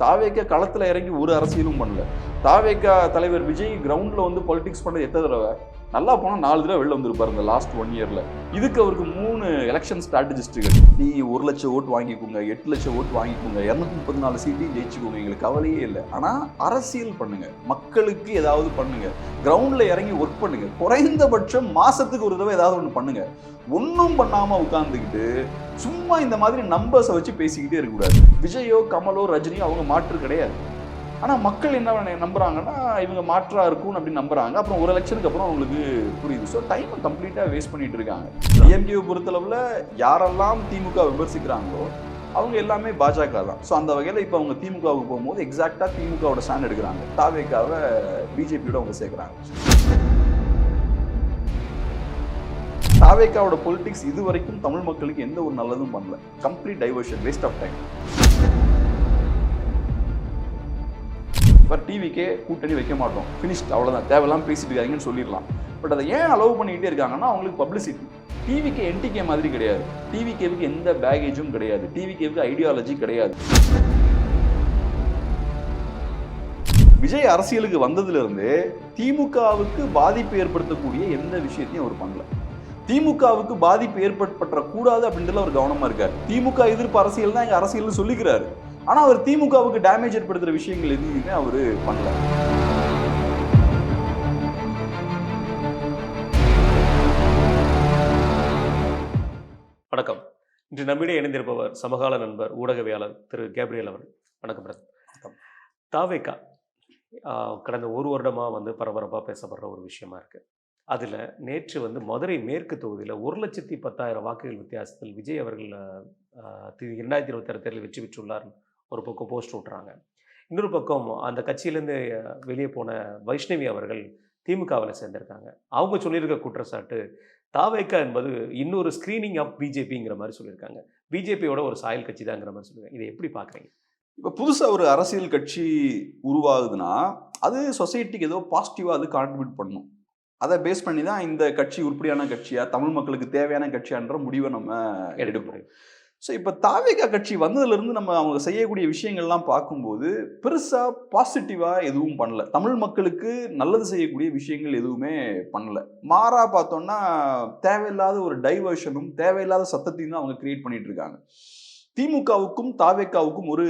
தாவேக்கா களத்தில் இறங்கி ஒரு அரசியலும் பண்ணல. தாவேக்கா தலைவர் விஜய் கிரவுண்டில் வந்து பொலிட்டிக்ஸ் பண்ணது எத்தனை தடவை? நல்லா போனால் நாலு தடவை வெளில வந்திருப்பாரு இந்த லாஸ்ட் ஒன் இயரில் இதுக்கு அவருக்கு மூணு எலெக்ஷன் ஸ்ட்ராட்டஜிஸ்ட்டுகள் நீ ஒரு லட்சம் ஓட்டு வாங்கிக்கோங்க எட்டு லட்சம் ஓட்டு வாங்கிக்கோங்க இரநூத்தி முப்பத்தி நாலு சீட்டையும் ஜெயிச்சுக்கோங்க எங்களுக்கு கவலையே இல்லை. ஆனால் அரசியல் பண்ணுங்க. மக்களுக்கு ஏதாவது பண்ணுங்க. கிரவுண்டில் இறங்கி ஒர்க் பண்ணுங்க. குறைந்தபட்சம் மாசத்துக்கு ஒரு தடவை ஏதாவது ஒன்று பண்ணுங்க. ஒன்றும் பண்ணாமல் உட்காந்துக்கிட்டு சும்மா இந்த மாதிரி நம்பர்ஸை வச்சு பேசிக்கிட்டே இருக்கக்கூடாது. விஜயோ கமலோ ரஜினியோ அவங்க மாற்று கிடையாது. ஆனால் மக்கள் என்ன நம்புறாங்கன்னா இவங்க மாற்றா இருக்கும் அப்படின்னு நம்புறாங்க. அப்புறம் ஒரு எலெக்ஷனுக்கு அப்புறம் அவங்களுக்கு புரியுது. ஸோ டைம் கம்ப்ளீட்டாக வேஸ்ட் பண்ணிட்டு இருக்காங்க. டிஎம்கேவை பொறுத்தளவில் யாரெல்லாம் திமுக விமர்சிக்கிறாங்களோ அவங்க எல்லாமே பாஜக தான். ஸோ அந்த வகையில் இப்போ அவங்க திமுகவுக்கு போகும்போது எக்ஸாக்டாக திமுகவோட ஸ்டாண்ட் எடுக்கிறாங்க. தாவேக்காவை பிஜேபியோட அவங்க சேர்க்குறாங்க. தாவேக்காவோட பொலிட்டிக்ஸ் இது வரைக்கும் தமிழ் மக்களுக்கு எந்த ஒரு நல்லதும் பண்ணல. Complete diversion waste of time இப்போ டிவிக்கே கூட்டணி வைக்க மாட்டோம். ஃபினிஷ்ட் அவ்வளோதான் தேவையில்லாம பேசிட்டு இருக்காங்கன்னு சொல்லிடலாம். பட் அதை ஏன் அலோவ் பண்ணிக்கிட்டே இருக்காங்கன்னா அவங்களுக்கு பப்ளிசிட்டி டிவிக்கு என்டிகே மாதிரி கிடையாது. டிவிகேவுக்கு எந்த பேகேஜும் கிடையாது. டிவிகேவுக்கு ஐடியாலஜி கிடையாது. விஜய் அரசியலுக்கு வந்ததுலேருந்து திமுகவுக்கு பாதிப்பு ஏற்படுத்தக்கூடிய எந்த விஷயத்தையும் அவர் பண்ணல. திமுகவுக்கு பாதிப்பு ஏற்பட்ட கூடாது அப்படின்றதுல அவர் கவனமா இருக்கார். திமுக எதிர்ப்பு அரசியல் தான் எங்க அரசியல்னு சொல்லிக்கிறாரு. ஆனா அவர் திமுகவுக்கு டேமேஜ் ஏற்படுத்துற விஷயங்கள் எதுவுமே அவரு பண்ணல. வணக்கம். இன்று நம்மிடையே இணைந்திருப்பவர் சமகால நண்பர் ஊடகவியாளர் திரு கேப்ரியல் அவர்கள். வணக்கம் வணக்கம். தாவேக்கா கடந்த ஒரு வருடமாக வந்து பரபரப்பாக பேசப்படுற ஒரு விஷயமா இருக்கு. அதில் நேற்று வந்து மதுரை மேற்கு தொகுதியில் ஒரு லட்சத்தி பத்தாயிரம் வாக்குகள் வித்தியாசத்தில் விஜய் அவர்கள் ஆஹ், தி- இரண்டாயிரத்தி இருபத்தாறு தேர்தலில் வெற்றி பெற்றுள்ளார் ஒரு பக்கம் போஸ்ட் விட்றாங்க இன்னொரு பக்கம் அந்த கட்சியிலேருந்து வெளியே போன வைஷ்ணவி அவர்கள் திமுகவில் சேர்ந்திருக்காங்க. அவங்க சொல்லியிருக்க குற்றச்சாட்டு தாவேக்கா என்பது இன்னொரு ஸ்க்ரீனிங் ஆஃப் பிஜேபிங்கிற மாதிரி சொல்லியிருக்காங்க. பிஜேபியோட ஒரு சாயல் கட்சி தாங்கிற மாதிரி சொல்லியிருக்காங்க. இதை எப்படி பார்க்குறீங்க? இப்ப புதுசா ஒரு அரசியல் கட்சி உருவாகுதுன்னா அது சொசைட்டிக்கு ஏதோ பாசிட்டிவா அது கான்ட்ரிபியூட் பண்ணும். அதை பேஸ் பண்ணி தான் இந்த கட்சி உருப்படியான கட்சியா தமிழ் மக்களுக்கு தேவையான கட்சியான்ற முடிவை நம்ம எடுப்போம் ஸோ இப்போ தாவேகா கட்சி வந்ததுலேருந்து நம்ம அவங்க செய்யக்கூடிய விஷயங்கள்லாம் பார்க்கும்போது பெருசாக பாசிட்டிவாக எதுவும் பண்ணல. தமிழ் மக்களுக்கு நல்லது செய்யக்கூடிய விஷயங்கள் எதுவுமே பண்ணல. மாறா பார்த்தோம்னா தேவையில்லாத ஒரு டைவர்ஷனும் தேவையில்லாத சத்தத்தையும் தான் அவங்க கிரியேட் பண்ணிட்டு இருக்காங்க. திமுகவுக்கும் தாவேக்காவுக்கும் ஒரு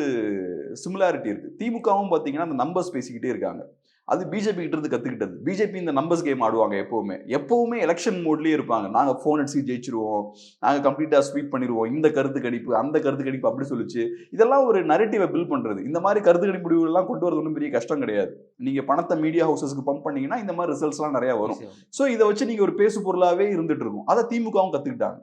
சிமிலாரிட்டி இருக்குது திமுகவும் பார்த்தீங்கன்னா அந்த நம்பர்ஸ் பேசிக்கிட்டே இருக்காங்க. அது பிஜேபி கிட்ட இருந்து பிஜேபி இந்த நம்பர்ஸ் கேம் ஆடுவாங்க எப்போவுமே. எப்போவுமே எலெக்ஷன் மோட்லேயே இருப்பாங்க. நாங்கள் ஃபோன் அடிச்சு ஜெயிச்சிருவோம். நாங்கள் கம்ப்ளீட்டாக ஸ்வீப் பண்ணிடுவோம் இந்த கருத்து கணிப்பு அந்த கருத்து கணிப்பு அப்படி சொல்லிச்சு. இதெல்லாம் ஒரு நரேட்டிவை பில்ட் பண்றது. இந்த மாதிரி கருத்து கணிப்பு முடிவுகள்லாம் கொண்டு வரது ஒன்றும் பெரிய கஷ்டம் கிடையாது. நீங்க பணத்தை மீடியா ஹவுசஸ்க்கு பம்ப் பண்ணீங்கன்னா இந்த மாதிரி ரிசல்ட்ஸ்லாம் நிறைய வரும். ஸோ இதை வச்சு நீங்க ஒரு பேசு பொருளாவே இருந்துட்டு இருக்கும். அதை திமுகவும் கத்துக்கிட்டாங்க.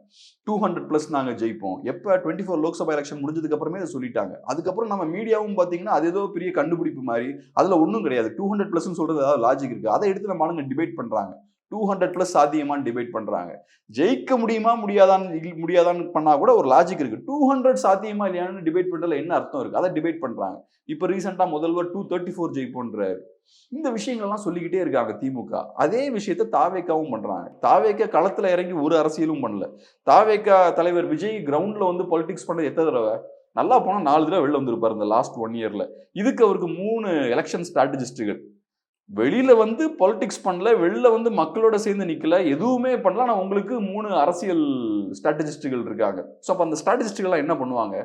டூ ஹண்ட்ரட் ப்ளஸ் நாங்க ஜெயிப்போம். எப்போ டுவெண்ட்டி ஃபோர் லோக்சபா எலெக்ஷன் முடிஞ்சதுக்கு அப்புறமே அதை சொல்லிட்டாங்க. அதுக்கப்புறம் நம்ம மீடியாவும் பார்த்தீங்கன்னா அது ஏதோ பெரிய கண்டுபிடிப்பு மாதிரி. அதுல ஒன்றும் கிடையாது. டூ ஹண்ட்ரட் ப்ளஸ்னு சொல்றது ஏதாவது லாஜிக் இருக்கு. அதை எடுத்து நம்ம ஆளுங்க டிபேட் பண்றாங்க. டூ ஹண்ட்ரட் ப்ளஸ் சாத்தியமான்னு டிபேட் பண்ணுறாங்க ஜெயிக்க முடியுமா முடியாதான்னு முடியாதான்னு பண்ணால் கூட ஒரு லாஜிக் இருக்குது டூ ஹண்ட்ரட் சாத்தியமா இல்லையான்னு டிபேட் பண்ணுறதுல என்ன அர்த்தம் இருக்குது அதை டிபேட் பண்ணுறாங்க இப்போ ரீசெண்டாக முதல்வர் டூ தேர்ட்டி ஃபோர் ஜெயிப்போன்றாரு. இந்த விஷயங்கள்லாம் சொல்லிக்கிட்டே இருக்காங்க திமுக. அதே விஷயத்த தாவேக்காவும் பண்றாங்க. தாவேக்கா களத்துல இறங்கி ஒரு அரசியலும் பண்ணல. தாவேக்கா தலைவர் விஜய் கிரவுண்ட்ல வந்து பொலிட்டிக்ஸ் பண்ணுறது எத்தனை தடவை? நல்லா போனால் நாலு தடவை வெளில வந்திருப்பார் இந்த லாஸ்ட் ஒன் இயர்ல இதுக்கு அவருக்கு மூணு எலெக்ஷன் ஸ்ட்ராட்டஜிஸ்ட்டுகள் வெளியில வந்து பொலிட்டிக்ஸ் பண்ணல வெளில வந்து மக்களோட சேர்ந்து நிக்கல எதுவுமே பண்ணல. ஆனா உங்களுக்கு மூணு அரசியல் ஸ்ட்ராட்டஜிஸ்ட்டுகள் இருக்காங்க. ஸோ அப்போ அந்த ஸ்ட்ராட்டஜிஸ்ட்டுகள்லாம் என்ன பண்ணுவாங்க?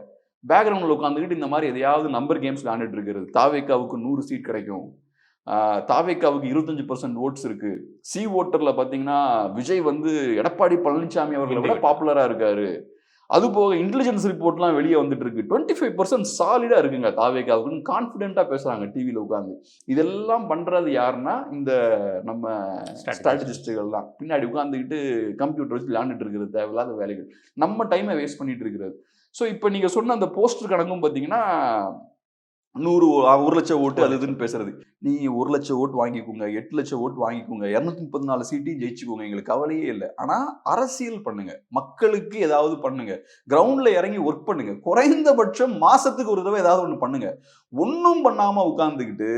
பேக்ரவுண்டில் உட்காந்துக்கிட்டு இந்த மாதிரி எதையாவது நம்பர் கேம்ஸ் விளையாண்டுட்டு இருக்கிறது. தாவேக்காவுக்கு நூறு சீட் கிடைக்கும். தாவேக்காவுக்கு இருபத்தஞ்சு பர்சன்ட் ஓட்ஸ் இருக்கு. சி ஓட்டர்ல பாத்தீங்கன்னா விஜய் வந்து எடப்பாடி பழனிசாமி அவர்களை விட பாப்புலரா இருக்காரு. அது போக இன்டெலிஜென்ஸ் ரிப்போர்ட்லாம் வெளியே வந்துட்டு இருக்கு டுவெண்ட்டி ஃபைவ் பர்சன்ட் சாலிடா இருக்குங்க தாவேக்காவுக்குன்னு கான்ஃபிடென்ட்டா பேசுறாங்க டிவியில உட்காந்து இதெல்லாம் பண்றது யாருன்னா இந்த நம்ம Strategist. ஸ்ட்ராட்டஜிஸ்டுகள் தான் பின்னாடி உட்காந்துக்கிட்டு கம்ப்யூட்டர் வச்சு விளையாண்டுட்டு இருக்கிறது தேவையில்லாத வேலைகள். நம்ம டைமை வேஸ்ட் பண்ணிட்டு இருக்கிறது. ஸோ இப்போ நீங்க சொன்ன அந்த போஸ்டர் கணக்கும் பார்த்தீங்கன்னா நூறு ஒரு லட்சம் ஓட்டு அது இதுன்னு பேசுறது. நீ ஒரு லட்சம் ஓட்டு வாங்கிக்கோங்க எட்டு லட்சம் ஓட்டு வாங்கிக்கோங்க இரநூத்தி முப்பத்தி நாலு சீட்டையும் ஜெயிச்சுக்கோங்க எங்களுக்கு கவலையே இல்லை. ஆனால் அரசியல் பண்ணுங்க. மக்களுக்கு ஏதாவது பண்ணுங்க. கிரவுண்டில் இறங்கி ஒர்க் பண்ணுங்க. குறைந்தபட்சம் மாசத்துக்கு ஒரு தடவை ஏதாவது ஒன்று பண்ணுங்க. ஒன்றும் பண்ணாமல் உட்காந்துக்கிட்டு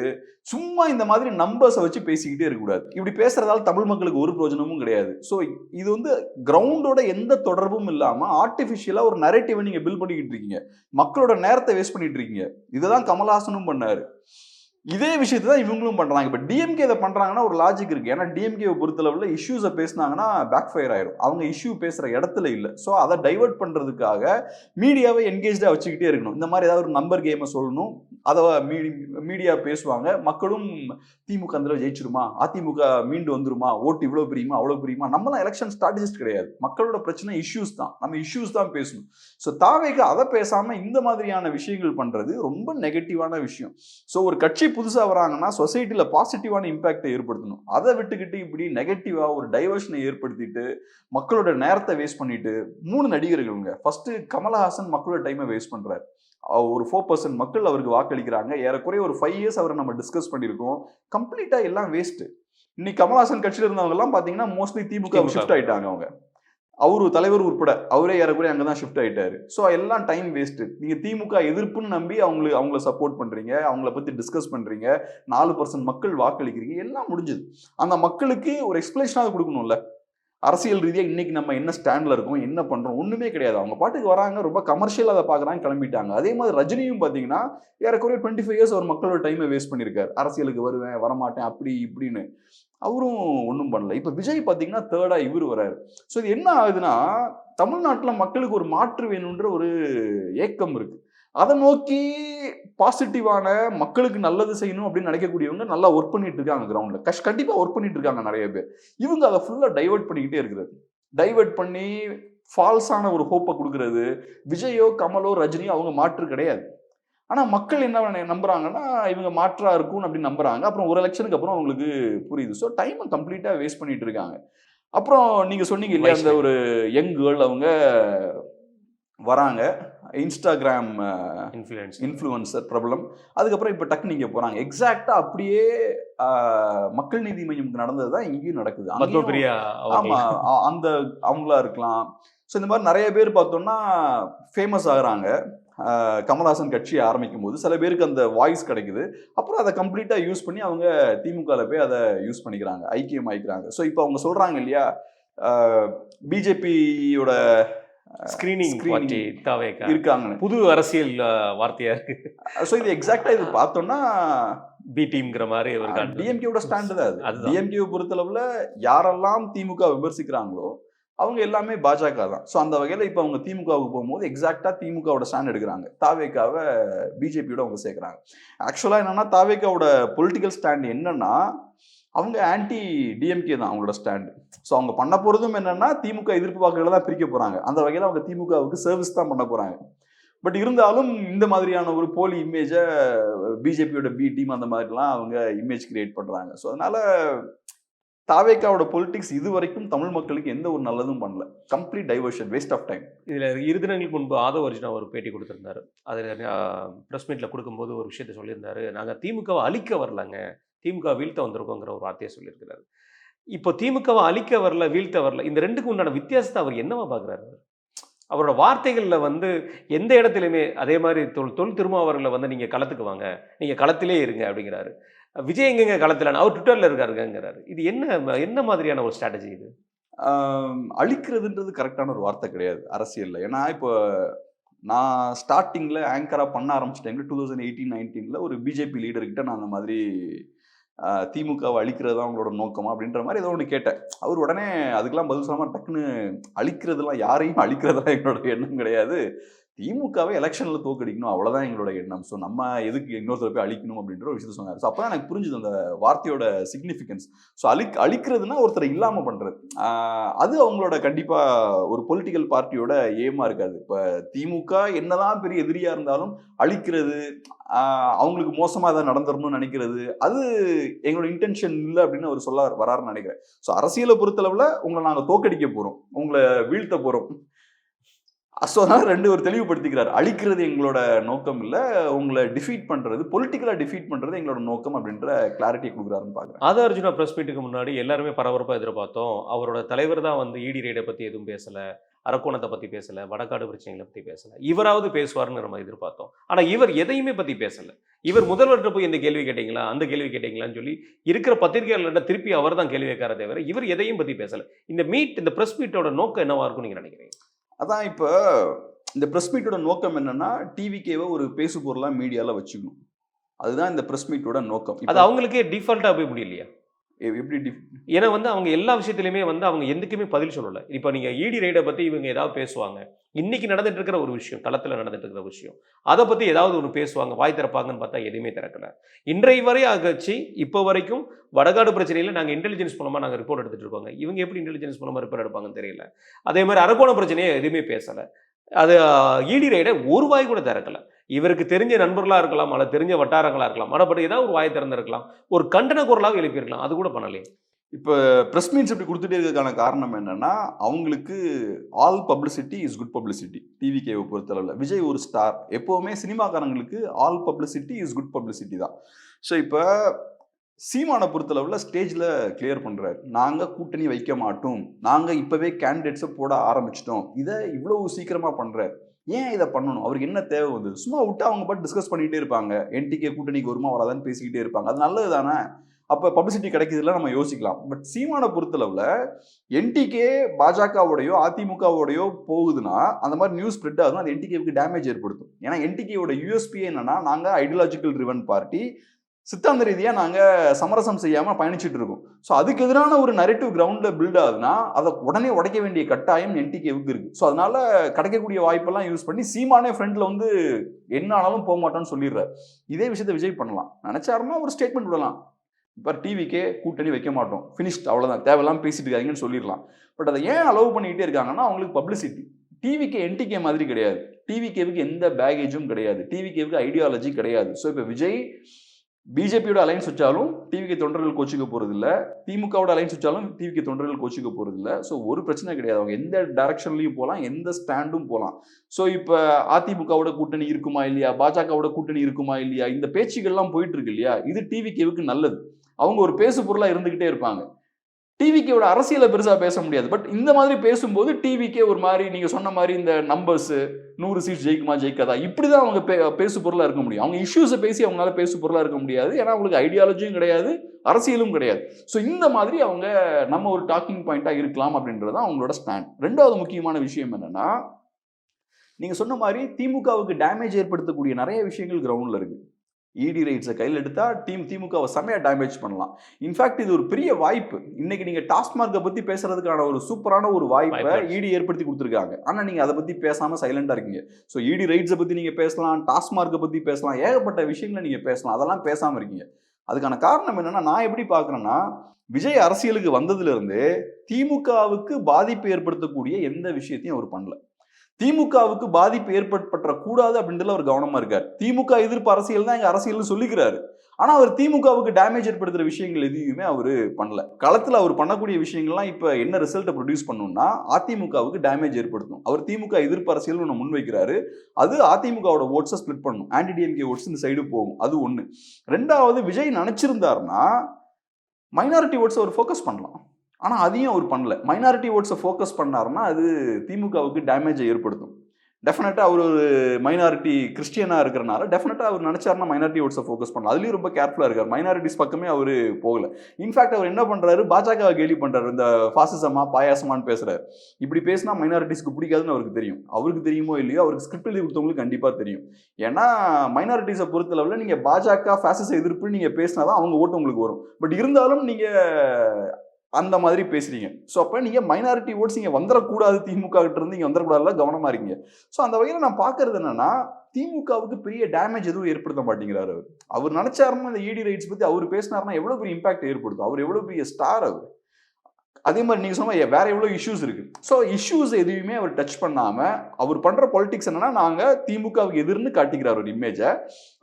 சும்மா இந்த மாதிரி நம்பர்ஸை வச்சு பேசிக்கிட்டே இருக்கக்கூடாது. இப்படி பேசுறதால தமிழ் மக்களுக்கு ஒரு பிரயோஜனமும் கிடையாது. ஸோ இது வந்து கிரவுண்டோட எந்த தொடர்பும் இல்லாமல் ஆர்டிஃபிஷியலாக ஒரு நரேட்டிவை நீங்கள் பில் பண்ணிக்கிட்டு இருக்கீங்க. மக்களோட நேரத்தை வேஸ்ட் பண்ணிட்டு இருக்கீங்க. இதுதான் கமல்ஹாசனும் பண்ணாரு. இதே விஷயத்தை தான் இவங்களும் பண்ணுறாங்க இப்போ டிஎம்கே இதை பண்ணுறாங்கன்னா ஒரு லாஜிக் இருக்குது ஏன்னா டிஎம்கேவை பொறுத்தளவில் இஷ்யூஸை பேசினாங்கன்னா பேக் ஃபயர் ஆயிரும். அவங்க இஷ்யூ பேசுகிற இடத்துல இல்லை. ஸோ அதை டைவர்ட் பண்ணுறதுக்காக மீடியாவை என்கேஜாக வச்சுக்கிட்டே இருக்கணும். இந்த மாதிரி ஏதாவது ஒரு நம்பர் கேமை சொல்லணும். அதை மீடி மீடியா பேசுவாங்க. மக்களும் திமுக அந்த ஜெயிச்சிருமா? அதிமுக மீண்டு வந்துருமா? ஓட்டு இவ்வளோ பிரியுமா? அவ்வளோ பிரியுமா? நம்மளாம் எலெக்ஷன் ஸ்ட்ராட்டஜிஸ்ட் கிடையாது. மக்களோட பிரச்சனை இஷ்யூஸ் தான். நம்ம இஷ்யூஸ் தான் பேசணும். ஸோ தாவேக்கு அதை பேசாம இந்த மாதிரியான விஷயங்கள் பண்றது ரொம்ப நெகட்டிவான விஷயம். ஸோ ஒரு கட்சி புதுசாக வராங்கன்னா சொசைட்டியில் பாசிட்டிவான இம்பாக்டை ஏற்படுத்தணும். அதை விட்டுக்கிட்டு இப்படி நெகட்டிவாக ஒரு டைவர்ஷனை ஏற்படுத்திட்டு மக்களோட நேரத்தை வேஸ்ட் பண்ணிட்டு மூணு நடிகர்களுங்க. ஃபர்ஸ்ட் கமலஹாசன் மக்களோட டைமை வேஸ்ட் பண்றாரு. ஒரு ஃபோர் பர்சன்ட் மக்கள் அவருக்கு வாக்களிக்கிறாங்க. ஏறக்குறைய ஒரு ஃபைவ் இயர்ஸ் அவரை நம்ம டிஸ்கஸ் பண்ணியிருக்கோம். கம்ப்ளீட்டாக எல்லாம் வேஸ்ட் இன்னைக்கு கமலஹாசன் கட்சியில் இருந்தவங்க எல்லாம் பார்த்தீங்கன்னா மோஸ்ட்லி திமுக. ஷிஃப்ட் ஆயிட்டாங்க அவங்க. அவரு தலைவர் உட்பட அவரே ஏறக்குறைய அங்கே தான் ஷிஃப்ட் ஆயிட்டாரு. ஸோ எல்லாம் டைம் வேஸ்ட்டு நீங்கள் திமுக எதிர்ப்புன்னு நம்பி அவங்களுக்கு அவங்கள சப்போர்ட் பண்ணுறீங்க அவங்கள பற்றி டிஸ்கஸ் பண்ணுறீங்க நாலு பர்சன்ட் மக்கள் வாக்களிக்கிறீங்க. எல்லாம் முடிஞ்சுது. அந்த மக்களுக்கு ஒரு எக்ஸ்பிளேஷனாவது கொடுக்கணும்ல. அரசியல் ரீதியாக இன்னைக்கு நம்ம என்ன ஸ்டாண்டில் இருக்கோம் என்ன பண்ணுறோம் ஒன்றுமே கிடையாது. அவங்க பாட்டுக்கு வராங்க ரொம்ப கமர்ஷியலாக அதை பார்க்குறாங்க கிளம்பிட்டாங்க. அதே மாதிரி ரஜினியும் பார்த்தீங்கன்னா ஏறக்குறைய டுவெண்ட்டி ஃபைவ் இயர்ஸ் அவர் மக்களோட டைமை வேஸ்ட் பண்ணியிருக்காரு. அரசியலுக்கு வருவேன் வரமாட்டேன் அப்படி இப்படின்னு. அவரும் ஒன்றும் பண்ணல. இப்போ விஜய் பார்த்தீங்கன்னா தேர்டாக இவர் வராரு. ஸோ இது என்ன ஆகுதுன்னா தமிழ்நாட்டில் மக்களுக்கு ஒரு மாற்று வேணுன்ற ஒரு ஏக்கம் இருக்குது அதை நோக்கி பாசிட்டிவான மக்களுக்கு நல்லது செய்யணும் அப்படின்னு நினைக்கக்கூடியவங்க நல்லா ஒர்க் பண்ணிட்டு இருக்காங்க கிரவுண்டில் கஷ் கண்டிப்பாக ஒர்க் பண்ணிட்டு இருக்காங்க நிறைய பேர். இவங்க அதை ஃபுல்லாக டைவர்ட் பண்ணிக்கிட்டே இருக்கிறது. டைவர்ட் பண்ணி ஃபால்ஸான ஒரு ஹோப்பை கொடுக்கறது விஜயோ கமலோ ரஜினியோ அவங்க மாற்று கிடையாது. ஆனால் மக்கள் என்ன நம்புறாங்கன்னா இவங்க மாற்றா இருக்கும் அப்படின்னு நம்புறாங்க. அப்புறம் ஒரு எலெக்ஷனுக்கு அப்புறம் அவங்களுக்கு புரியுது. ஸோ டைமை கம்ப்ளீட்டாக வேஸ்ட் பண்ணிட்டு இருக்காங்க. அப்புறம் நீங்கள் சொன்னீங்க இல்லையா அந்த ஒரு யங் கேர்ள் அவங்க வராங்க. இன்ஸ்டாகிராம் இன்ஃப்ளூயன்ஸ் இன்ஃப்ளூயன்சர் பிரபலம். அதுக்கப்புறம் இப்போ டக்கு நீங்கள் போகிறாங்க எக்ஸாக்டாக அப்படியே மக்கள் நீதி மையம்க்கு நடந்தது தான் இங்கேயும் நடக்குது. அங்கேயும் பத்மபிரியா ஆமா அவர்கள் அ- அந்த அவங்களா இருக்கலாம். ஸோ இந்த மாதிரி நிறைய பேர் பார்த்தோம்னா ஃபேமஸ் ஆகுறாங்க. கமல்ஹாசன் கட்சி ஆரம்பிக்கும் போது சில பேருக்கு அந்த வாய்ஸ் கிடைக்குது. அப்புறம் அதை கம்ப்ளீட்டாக யூஸ் பண்ணி அவங்க திமுகவில் போய் அதை யூஸ் பண்ணிக்கிறாங்க. ஐக்கியம் ஆயிக்கிறாங்க ஸோ இப்போ அவங்க சொல்றாங்க இல்லையா? பிஜேபியோட ஸ்கிரீனிங். பார்ட்டி தாவேக்கா இருக்காங்கன்னு புது அரசியல் வார்த்தையா இருக்கு ஸோ இது எக்ஸாக்டாக இது பார்த்தோம்னா பி டீம்ங்கிற மாதிரி காட்டுறது. டிஎம்கேவோட ஸ்டாண்டு தான் அது. டிஎம்கேவை பொறுத்தளவுல யாரெல்லாம் திமுக விமர்சிக்கிறாங்களோ அவங்க எல்லாமே பாஜக தான் ஸோ அந்த வகையில் இப்போ அவங்க திமுகவுக்கு போகும்போது எக்ஸாக்டாக திமுகவோட ஸ்டாண்ட் எடுக்கிறாங்க தாவேக்காவை பிஜேபியோட அவங்க சேர்க்குறாங்க ஆக்சுவலாக என்னன்னா தாவேக்காவோட பொலிட்டிக்கல் ஸ்டாண்ட் என்னன்னா அவங்க ஆன்டி டிஎம்கே தான் அவங்களோட ஸ்டாண்டு ஸோ அவங்க பண்ண போகிறதும் என்னென்னா திமுக எதிர்ப்பு வாக்குகளை தான் பிரிக்க போகிறாங்க அந்த வகையில் அவங்க திமுகவுக்கு சர்வீஸ் தான் பண்ண போகிறாங்க பட் இருந்தாலும் இந்த மாதிரியான ஒரு போலி இமேஜை பிஜேபியோட பி டீம் அந்த மாதிரிலாம் அவங்க இமேஜ் கிரியேட் பண்ணுறாங்க ஸோ அதனால் தாவேக்காவோட பொலிட்டிக்ஸ் இது வரைக்கும் தமிழ் மக்களுக்கு எந்த ஒரு நல்லதும் பண்ணல. Complete diversion waste of time இதில் இரு தினங்களுக்கு முன்பு ஆதவ அர்ஜுனா ஒரு பேட்டி கொடுத்துருந்தாரு. அதில் ப்ரெஸ் மீட்டில் கொடுக்கும்போது ஒரு விஷயத்த சொல்லியிருந்தாரு. நாங்கள் திமுகவை அழிக்க வரலாங்க. திமுக வீழ்த்த வந்திருக்கோங்கிற ஒரு வார்த்தையை சொல்லியிருக்கிறாரு. இப்போ திமுகவை அழிக்க வரல வீழ்த்த வரல இந்த ரெண்டுக்கு உண்டான வித்தியாசத்தை அவர் என்னவா பார்க்குறாரு? அவரோட வார்த்தைகளில் வந்து எந்த இடத்துலையுமே அதே மாதிரி தொல் தொல் திருமாவர்களை வந்து நீங்கள் களத்துக்கு வாங்க நீங்கள் களத்திலே இருங்க அப்படிங்கிறாரு. விஜய் எங்கெங்க களத்தில் அவர் ட்விட்டரில் இருக்காருங்கிறாரு. இது என்ன என்ன மாதிரியான ஒரு ஸ்ட்ராட்டஜி இது? அழிக்கிறதுன்றது கரெக்டான ஒரு வார்த்தை கிடையாது அரசியலில். ஏன்னா இப்போ நான் ஸ்டார்டிங்கில் ஆங்கராக பண்ண ஆரம்பிச்ச டைமில் டூ தௌசண்ட் எயிட்டீன் நைன்டீனில் ஒரு பிஜேபி லீடர்கிட்ட நான் அந்த மாதிரி திமுகவை அழிக்கிறது தான் அவங்களோட நோக்கமா அப்படின்ற மாதிரி ஏதோ ஒன்று கேட்டேன். அவர் உடனே அதுக்கெல்லாம் பதில் சொல்லாமல் டக்குன்னு அழிக்கிறதுலாம் யாரையும் அழிக்கிறதுலாம் எங்களோட எண்ணம் கிடையாது. திமுகவை எலெக்ஷனில் தோக்கடிக்கணும் அவ்வளோதான் எங்களோட எண்ணம். ஸோ நம்ம எதுக்கு இன்னொருத்தர் போய் அழிக்கணும் அப்படின்ற ஒரு விஷயத்த சொன்னார். ஸோ அப்போ தான் எனக்கு புரிஞ்சுது அந்த வார்த்தையோட சிக்னிஃபிகன்ஸ் ஸோ அழி அழிக்கிறதுனா ஒருத்தரை இல்லாமல் பண்ணுறது அது அவங்களோட கண்டிப்பாக ஒரு பொலிட்டிக்கல் பார்ட்டியோட ஏமா இருக்காது. இப்போ திமுக என்னதான் பெரிய எதிரியாக இருந்தாலும் அழிக்கிறது அவங்களுக்கு மோசமாக ஏதாவது நடந்துடணும்னு நினைக்கிறது அது எங்களோட இன்டென்ஷன் இல்லை அப்படின்னு அவர் சொல்ல வராருன்னு நினைக்கிறேன். ஸோ அரசியலை பொறுத்தளவில் உங்களை நாங்கள் தோக்கடிக்க போகிறோம் உங்களை வீழ்த்த போகிறோம் ஸோ அதனால ரெண்டு ஒரு தெளிவுபடுத்திக்கிறார். அழிக்கிறது எங்களோட நோக்கம் இல்லை உங்களை டிஃபீட் பண்ணுறது பொலிட்டிக்கலாக டிஃபீட் பண்ணுறது எங்களோட நோக்கம் அப்படின்ற கிளாரிட்டி கொடுக்குறாருன்னு பார்க்குறேன். ஆதா அர்ஜுனா ப்ரெஸ் மீட்டுக்கு முன்னாடி எல்லாருமே பரபரப்பாக எதிர்பார்த்தோம். அவரோட தலைவர் தான் வந்து இடி ரெய்டை பற்றி எதுவும் பேசலை அரக்கோணத்தை பற்றி பேசலை வடக்காடு பிரச்சனைகளை பற்றி பேசலை. இவராவது பேசுவார்னு நம்ம எதிர்பார்த்தோம். ஆனால் இவர் எதையுமே பற்றி பேசலை. இவர் முதல்வர்கிட்ட போய் இந்த கேள்வி கேட்டீங்களா? அந்த கேள்வி கேட்டீங்களான்னு சொல்லி இருக்கிற பத்திரிகையாளர்கிட்ட திருப்பி அவர் தான் கேள்வி கேட்கார தவிர இவர் எதையும் பற்றி பேசலை. இந்த மீட் இந்த ப்ரெஸ் மீட்டோட நோக்கம் என்னவா இருக்கும்னு நீங்கள் நினைக்கிறீங்க? அதான் இப்போ இந்த ப்ரெஸ் மீட்டோட நோக்கம் என்னன்னா டிவிகேவை ஒரு பேசு பொருளாக மீடியாவில் வச்சுக்கணும். அதுதான் இந்த பிரஸ் மீட்டோட நோக்கம். அது அவங்களுக்கே டிஃபால்ட்டாக போய் முடியலையா? எப்படி ஏன்னா வந்து அவங்க எல்லா விஷயத்துலையுமே வந்து அவங்க எதுக்குமே பதில் சொல்லலை. இப்போ நீங்கள் இடி ரைடை பற்றி இவங்க ஏதாவது பேசுவாங்க. இன்னைக்கு நடந்துட்டு இருக்கிற ஒரு விஷயம் களத்தில் நடந்துட்டு இருக்கிற விஷயம் அதை பற்றி ஏதாவது ஒன்று பேசுவாங்க வாய் திறப்பாங்கன்னு பார்த்தா எதுவுமே திறக்கல. இன்றைய வரை ஆகச்சு இப்போ வரைக்கும் வடகாடு பிரச்சனையில் நாங்கள் இன்டெலிஜென்ஸ் மூலமாக நாங்கள் ரிப்போர்ட் எடுத்துட்டு இருக்கோங்க. இவங்க எப்படி இன்டெலிஜென்ஸ் மூலமாக ரிப்போர்ட் எடுப்பாங்கன்னு தெரியல. அதே மாதிரி அரக்கோணம் பிரச்சனையை எதுவுமே பேசலை. அது ஈடி ரைடை ஒரு வாய் கூட திறக்கலை. இவருக்கு தெரிஞ்ச நண்பர்களாக இருக்கலாம் அல்ல தெரிஞ்ச வட்டாரங்களாக இருக்கலாம். மறுபடி ஏதாவது ஒரு வாய் திறந்திருக்கலாம். ஒரு கண்டன குரலாக எழுப்பியிருக்கலாம். அது கூட பண்ணலையே. இப்போ ப்ரெஸ் மீட்ஸ் இப்படி கொடுத்துட்டே இருக்கிறதுக்கான காரணம் என்னென்னா அவங்களுக்கு all publicity is good publicity டிவிகேவை பொறுத்தளவில். விஜய் ஒரு ஸ்டார் எப்போவுமே சினிமாக்காரங்களுக்கு all publicity is good publicity தான். ஸோ இப்போ சீமானை பொறுத்தளவில் ஸ்டேஜில் கிளியர் பண்ணுறாரு நாங்கள் கூட்டணி வைக்க மாட்டோம். நாங்கள் இப்போவே கேண்டிடேட்ஸை போட ஆரம்பிச்சிட்டோம். இதை இவ்வளவு சீக்கிரமாக பண்ணுறாரு ஏன் இதை பண்ணணும்? அவருக்கு என்ன தேவை வந்து? சும்மா விட்டு அவங்க பாட்டு டிஸ்கஸ் பண்ணிகிட்டே இருப்பாங்க. என்டிகே கூட்டணிக்கு வருமா வராதான்னு பேசிக்கிட்டே இருப்பாங்க. அது நல்லது தானே அப்போ பப்ளிசிட்டி கிடைக்கிறதுல நம்ம யோசிக்கலாம். பட் சீமானை பொறுத்தளவில் என்டிகே பாஜகவோடையோ அதிமுகவோடையோ போகுதுன்னா அந்த மாதிரி நியூஸ் ஸ்ப்ரெட் ஆகுதுன்னா அது என்டிகேவுக்கு டேமேஜ் ஏற்படுத்தும். ஏன்னா என்டிகேவோட யூஎஸ்பி என்னன்னா நாங்கள் ஐடியாலஜிக்கல் ரிவன் பார்ட்டி சித்தாந்த ரீதியாக நாங்கள் சமரசம் செய்யாமல் பயணிச்சுட்டு இருக்கோம். ஸோ அதுக்கு எதிரான ஒரு நரேட்டிவ் கிரவுண்டில் பில்ட் ஆகுதுன்னா அதை உடனே உடைக்க வேண்டிய கட்டாயம் என்டிகேவுக்கு இருக்குது ஸோ அதனால் கிடைக்கக்கூடிய வாய்ப்பெல்லாம் யூஸ் பண்ணி சீமானே ஃப்ரெண்டில் வந்து என்ன ஆனாலும் போக மாட்டோன்னு சொல்லிடுறாரு. இதே விஷயத்தை விஜய் பண்ணலாம். நினச்சாருமா ஒரு ஸ்டேட்மெண்ட் விடலாம். இப்போ டிவிக்கே கூட்டணி வைக்க மாட்டோம். ஃபினிஷ்ட் அவ்வளோதான் தேவையெல்லாம் பேசிட்டு இருக்காங்கன்னு சொல்லிடலாம். பட் அதை ஏன் அலோவ் பண்ணிக்கிட்டே இருக்காங்கன்னா அவங்களுக்கு பப்ளிசிட்டி டிவிக்கே என்டிகே மாதிரி கிடையாது. டிவிகேவுக்கு எந்த பேகேஜும் கிடையாது. டிவிகேவுக்கு ஐடியாலஜி கிடையாது. ஸோ இப்போ விஜய் பிஜேபியோட அலைன்ஸ் வச்சாலும் டிவிக்கு தொண்டர்கள் கோச்சிக்க போகிறதில்ல இல்ல திமுகவோட அலைன்ஸ் வச்சாலும் டிவிக்கு தொண்டர்கள் கோச்சிக்க போகிறது இல்லை ஸோ ஒரு பிரச்சனை கிடையாது. அவங்க எந்த டைரக்ஷன்லையும் போகலாம் எந்த ஸ்டாண்டும் போகலாம் ஸோ இப்போ அதிமுகவோட கூட்டணி இருக்குமா இல்லையா? பாஜகவோட கூட்டணி இருக்குமா இல்லையா? இந்த பேச்சுகள்லாம் போயிட்டு இருக்கு இல்லையா? இது டிவிகேவுக்கு நல்லது. அவங்க ஒரு பேசு பொருளாக இருந்துக்கிட்டே இருப்பாங்க. டிவிக்கோட அரசியலை பெருசாக பேச முடியாது. பட் இந்த மாதிரி பேசும்போது டிவிக்கே ஒரு மாதிரி நீங்கள் சொன்ன மாதிரி இந்த நம்பர்ஸு நூறு சீட் ஜெயிக்குமா ஜெயிக்காதா? இப்படி தான் அவங்க பே பேசு பொருளாக இருக்க முடியும். அவங்க இஷ்யூஸை பேசி அவங்களால பேசு பொருளாக இருக்க முடியாது. ஏன்னா அவங்களுக்கு ஐடியாலஜியும் கிடையாது அரசியலும் கிடையாது. ஸோ இந்த மாதிரி அவங்க நம்ம ஒரு டாக்கிங் பாயிண்ட்டாக இருக்கலாம் அப்படின்றது தான் அவங்களோட ஸ்டாண்ட் ரெண்டாவது முக்கியமான விஷயம் என்னென்னா நீங்கள் சொன்ன மாதிரி திமுகவுக்கு டேமேஜ் ஏற்படுத்தக்கூடிய நிறைய விஷயங்கள் கிரவுண்டில் இருக்குது இடி ரைட்ஸை கையில் எடுத்தா டீம் திமுகவை செம்மையா டேமேஜ் பண்ணலாம். இன்ஃபேக்ட் இது ஒரு பெரிய வாய்ப்பு. இன்னைக்கு நீங்க டாஸ்மார்க்கை பத்தி பேசுறதுக்கான ஒரு சூப்பரான ஒரு வாய்ப்பை. இடி ஏற்படுத்தி கொடுத்துருக்காங்க. ஆனா நீங்க அதை பத்தி பேசாம சைலண்டா இருக்கீங்க. ஸோ இடி ரைட்ஸை பத்தி நீங்க பேசலாம் டாஸ்மார்க்கை பத்தி பேசலாம் ஏகப்பட்ட விஷயங்களை நீங்க பேசலாம். அதெல்லாம் பேசாம இருக்கீங்க. அதுக்கான காரணம் என்னன்னா நான் எப்படி பார்க்கறேன்னா விஜய் அரசியலுக்கு வந்ததுல இருந்து திமுகவுக்கு பாதிப்பு ஏற்படுத்தக்கூடிய எந்த விஷயத்தையும் அவர் பண்ணல. திமுகவுக்கு பாதிப்பு ஏற்பட்ட கூடாது அப்படின்றதுல அவர் கவனமா இருக்கார். திமுக எதிர்ப்பு அரசியல் தான் எங்க அரசியல்னு சொல்லிக்கிறாரு. ஆனா அவர் திமுகவுக்கு டேமேஜ் ஏற்படுத்துற விஷயங்கள் எதையுமே அவர் பண்ணல. களத்துல அவர் பண்ணக்கூடிய விஷயங்கள்லாம் இப்ப என்ன ரிசல்ட்டை ப்ரொடியூஸ் பண்ணணும்னா அதிமுகவுக்கு டேமேஜ் ஏற்படுத்தும். அவர் திமுக எதிர்ப்பு அரசியல் ஒன்று முன்வைக்கிறாரு அது அதிமுகவோட ஓட்ஸை ஸ்ப்ளிட் பண்ணும். ஆன்டி டிஎம்கே ஓட்ஸ் இந்த சைடு போகும். அது ஒன்று ரெண்டாவது விஜய் நினைச்சிருந்தாருன்னா மைனாரிட்டி ஓட்ஸ் அவர் ஃபோக்கஸ் பண்ணலாம். ஆனால் அதையும் அவர் பண்ணல. மைனாரிட்டி ஓட்ஸை ஃபோக்கஸ் பண்ணாருன்னா அது திமுகவுக்கு டேமேஜை ஏற்படுத்தும். டெஃபினட்டாக அவர் ஒரு மைனாரிட்டி கிறிஸ்டியனாக இருக்கிறனால டெஃபினட்டாக அவர் நினச்சாருன்னா மைனாரிட்டி ஓட்ஸை ஃபோக்கஸ் பண்ணலாம். அதுலேயும் ரொம்ப கேர்ஃபுல்லாக இருக்கார். மைனாரிட்டிஸ் பக்கமே அவர் போகல. இன்ஃபேக்ட் அவர் என்ன பண்ணுறாரு பாஜகவை கேலி பண்ணுறாரு இந்த ஃபாசிசமாக பாயாசமான்னு பேசுறாரு. இப்படி பேசினா மைனாரிட்டிஸ்க்கு பிடிக்காதுன்னு அவருக்கு தெரியும். அவருக்கு தெரியுமோ இல்லையோ அவருக்கு ஸ்கிரிப்ட் எழுதி கொடுத்தவங்களுக்கு கண்டிப்பாக தெரியும். ஏன்னா மைனாரிட்டிஸை லெவலில் நீங்கள் பாஜக ஃபாசிச எதிர்ப்புன்னு நீங்கள் பேசினா தான் அவங்க ஓட்டு உங்களுக்கு வரும். பட் இருந்தாலும் நீங்கள் அந்த மாதிரி பேசுறீங்க. ஸோ அப்போ நீங்கள் மைனாரிட்டி ஓட்ஸ் இங்கே வந்துடக்கூடாது திமுக கிட்ட இருந்து இங்கே வந்துடக்கூடாதுல கவனமாக இருக்கீங்க ஸோ அந்த வகையில் நான் பார்க்கறது என்னன்னா திமுகவுக்கு பெரிய டேமேஜ் எதுவும் ஏற்படுத்த மாட்டேங்கிறாரு அவர். அவர் நினைச்சாருன்னா இந்த இடி ரைட்ஸ் பற்றி அவர் பேசினாருன்னா எவ்வளோ பெரிய இம்பாக்ட் ஏற்படுத்தும்? அவர் எவ்வளோ பெரிய ஸ்டார் அவர்? அதே மாதிரி நீங்கள் சொன்ன வேற எவ்வளோ இஷ்யூஸ் இருக்கு. ஸோ இஷ்யூஸ் எதுவுமே அவர் டச் பண்ணாமல் அவர் பண்ணுற பொலிட்டிக்ஸ் என்னன்னா நாங்கள் திமுகவுக்கு எதிர்னு காட்டிக்கிறார் ஒரு இமேஜை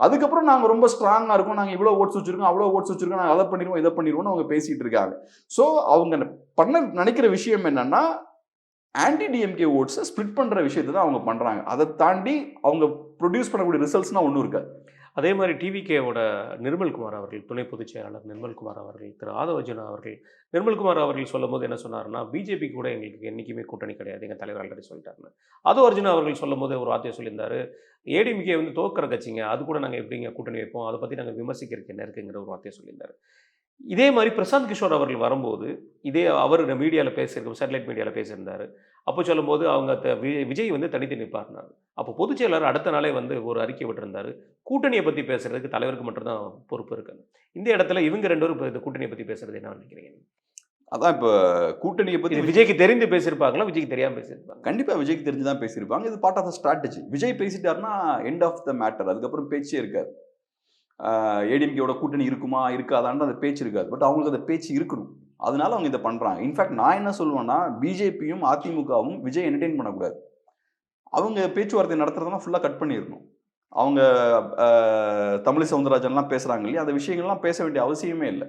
அதுக்கப்புறம் நாங்கள் ரொம்ப ஸ்ட்ராங்காக இருக்கோம் நாங்கள் இவ்வளோ ஓட்ஸ் வச்சிருக்கோம் அவ்வளோ ஓட்ஸ் வச்சிருக்கோம் நாங்கள் அதை பண்ணிடுவோம் இதை பண்ணிடுவோம்னு அவங்க பேசிகிட்டு இருக்காங்க. ஸோ அவங்க பண்ண நினைக்கிற விஷயம் என்னன்னா ஆன்டி டிஎம்கே ஓட்ஸை ஸ்ப்ளிட் பண்ணுற விஷயத்தை தான் அவங்க பண்ணுறாங்க அதை தாண்டி அவங்க ப்ரொடியூஸ் பண்ணக்கூடிய ரிசல்ட்ஸ்னால் ஒன்றும் இருக்காது. அதே மாதிரி டிவிகேவோட நிர்மல்குமார் அவர்கள் துணை பொதுச் செயலாளர் நிர்மல்குமார் அவர்கள் திரு ஆதவஜனா அவர்கள் நிர்மல்குமார் அவர்கள் சொல்லும்போது என்ன சொன்னார்னா பிஜேபி கூட எங்களுக்கு என்றைக்குமே கூட்டணி கிடையாது. எங்கள் தலைவர் ஆல்ரெடி சொல்லிட்டாருன்னு. ஆதவ அர்ஜுனா அவர்கள் சொல்லும்போது ஒரு வார்த்தையை சொல்லியிருந்தார் ஏடிஎம்கே வந்து தோக்கிற கட்சிங்க அது கூட நாங்கள் எப்படிங்க கூட்டணி வைப்போம் அதை பற்றி நாங்கள் விமர்சிக்கிறதுக்கு என்ன இருக்குங்கிற ஒரு வார்த்தையை சொல்லியிருந்தாரு. இதே மாதிரி பிரசாந்த் கிஷோர் அவர்கள் வரும்போது இதே அவர் மீடியாவில் பேசியிருக்கோம் சேட்டலைட் மீடியாவில் பேசியிருந்தாரு. அப்போ சொல்லும்போது அவங்க விஜய் வந்து தனித்து நிற்பார்னாரு அப்போ பொதுச் செயலாளர் அடுத்த நாளே வந்து ஒரு அறிக்கை விட்டிருந்தாரு. கூட்டணியை பற்றி பேசுறதுக்கு தலைவருக்கு மட்டும்தான் பொறுப்பு இருக்குது இந்த இடத்துல இவங்க ரெண்டு பேரும் இந்த கூட்டணியை பற்றி பேசுறது என்ன நினைக்கிறீங்க அதான் இப்போ கூட்டணியை பற்றி விஜய்க்கு தெரிந்து பேசியிருப்பாங்களா? விஜய்க்கு தெரியாம பேசியிருப்பாங்க கண்டிப்பா விஜய்க்கு தெரிஞ்சு தான் பேசியிருப்பாங்க. இது part of the strategy Vijay பேசிட்டாருன்னா end of the matter அதுக்கப்புறம் பேச்சே இருக்காது. ஏடிஎம்கேவோட கூட்டணி இருக்குமா இருக்காதான்ற அந்த பேச்சு இருக்காது. பட் அவங்களுக்கு அந்த பேச்சு இருக்கணும். அதனால அவங்க இதை பண்ணுறாங்க இன்ஃபேக்ட் நான் என்ன சொல்லுவேன்னா பிஜேபியும் அதிமுகவும் விஜய் என்டர்டெயின் பண்ணக்கூடாது. அவங்க பேச்சுவார்த்தை நடத்துறதெல்லாம் ஃபுல்லாக கட் பண்ணிடணும். அவங்க தமிழி சவுந்தரராஜன்லாம் பேசுகிறாங்க இல்லையா? அந்த விஷயங்கள்லாம் பேச வேண்டிய அவசியமே இல்லை.